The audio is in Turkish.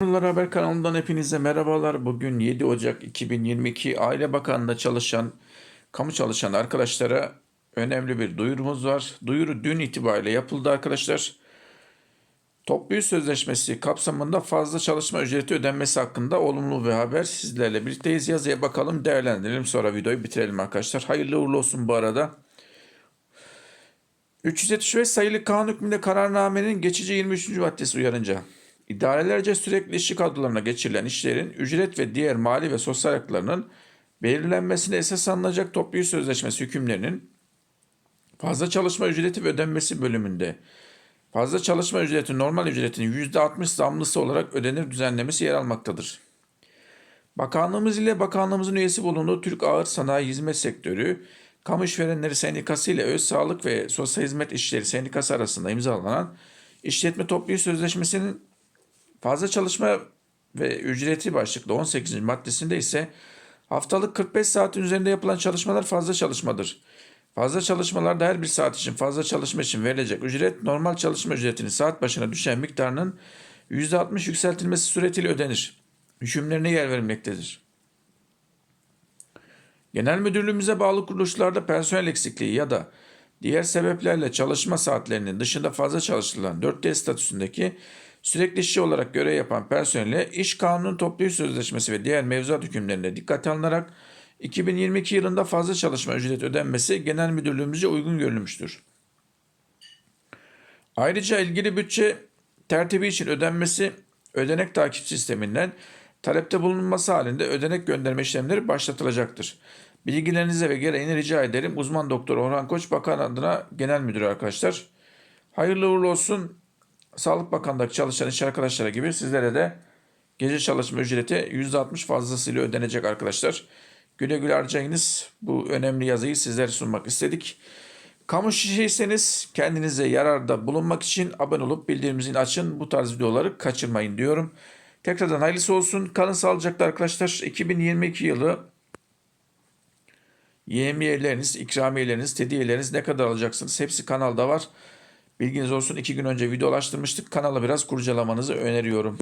Bunlar Haber kanalından hepinize merhabalar. Bugün 7 Ocak 2022 Aile Bakanlığı'nda çalışan, kamu çalışan arkadaşlara önemli bir duyurumuz var. Duyuru dün itibariyle yapıldı arkadaşlar. Toplu iş sözleşmesi kapsamında fazla çalışma ücreti ödenmesi hakkında olumlu bir haber sizlerle birlikteyiz. Yazıya bakalım, değerlendirelim sonra videoyu bitirelim arkadaşlar. Hayırlı uğurlu olsun bu arada. 375 sayılı kanun hükmünde kararnamenin geçici 23. maddesi uyarınca idarelerce sürekli işçi kadrolarına geçirilen işlerin ücret ve diğer mali ve sosyal haklarının belirlenmesine esas alınacak toplu iş sözleşmesi hükümlerinin fazla çalışma ücreti ve ödenmesi bölümünde fazla çalışma ücreti normal ücretinin %60 zamlısı olarak ödenir düzenlemesi yer almaktadır. Bakanlığımız ile bakanlığımızın üyesi bulunduğu Türk Ağır Sanayi Hizmet Sektörü, Kamu İşverenleri Sendikası ile Öz Sağlık ve Sosyal Hizmet İşleri Sendikası arasında imzalanan işletme toplu sözleşmesinin fazla çalışma ve ücreti başlıklı 18. maddesinde ise haftalık 45 saatin üzerinde yapılan çalışmalar fazla çalışmadır. Fazla çalışmalarda her bir saat için fazla çalışma için verilecek ücret normal çalışma ücretinin saat başına düşen miktarının %60 yükseltilmesi suretiyle ödenir. Hükümlerine yer verilmektedir. Genel müdürlüğümüze bağlı kuruluşlarda personel eksikliği ya da diğer sebeplerle çalışma saatlerinin dışında fazla çalıştırılan 4D statüsündeki sürekli işçi olarak görev yapan personele iş kanunu toplu iş sözleşmesi ve diğer mevzuat hükümlerine dikkate alınarak 2022 yılında fazla çalışma ücreti ödenmesi genel müdürlüğümüzce uygun görülmüştür. Ayrıca ilgili bütçe tertibi için ödenmesi ödenek takip sisteminden talepte bulunması halinde ödenek gönderme işlemleri başlatılacaktır. Bilgilerinize ve gereğini rica ederim. Uzman doktor Orhan Koç Bakan adına genel müdür arkadaşlar. Hayırlı uğurlu olsun. Sağlık Bakanlığı'ndaki çalışan iş arkadaşlara gibi sizlere de gece çalışma ücreti %60 fazlasıyla ödenecek arkadaşlar. Güle güle harcayınız. Bu önemli yazıyı sizlere sunmak istedik. Kamu şişeyseniz kendinize yararda bulunmak için abone olup bildirimizin açın. Bu tarz videoları kaçırmayın diyorum. Tekrardan hayırlısı olsun. Kalın sağlıcakla arkadaşlar. 2022 yılı yemiyeleriniz, ikramiyeleriniz, hediyeleriniz ne kadar alacaksınız? Hepsi kanalda var. Bilginiz olsun. iki gün önce videolaştırmıştık. Kanalı biraz kurcalamanızı öneriyorum.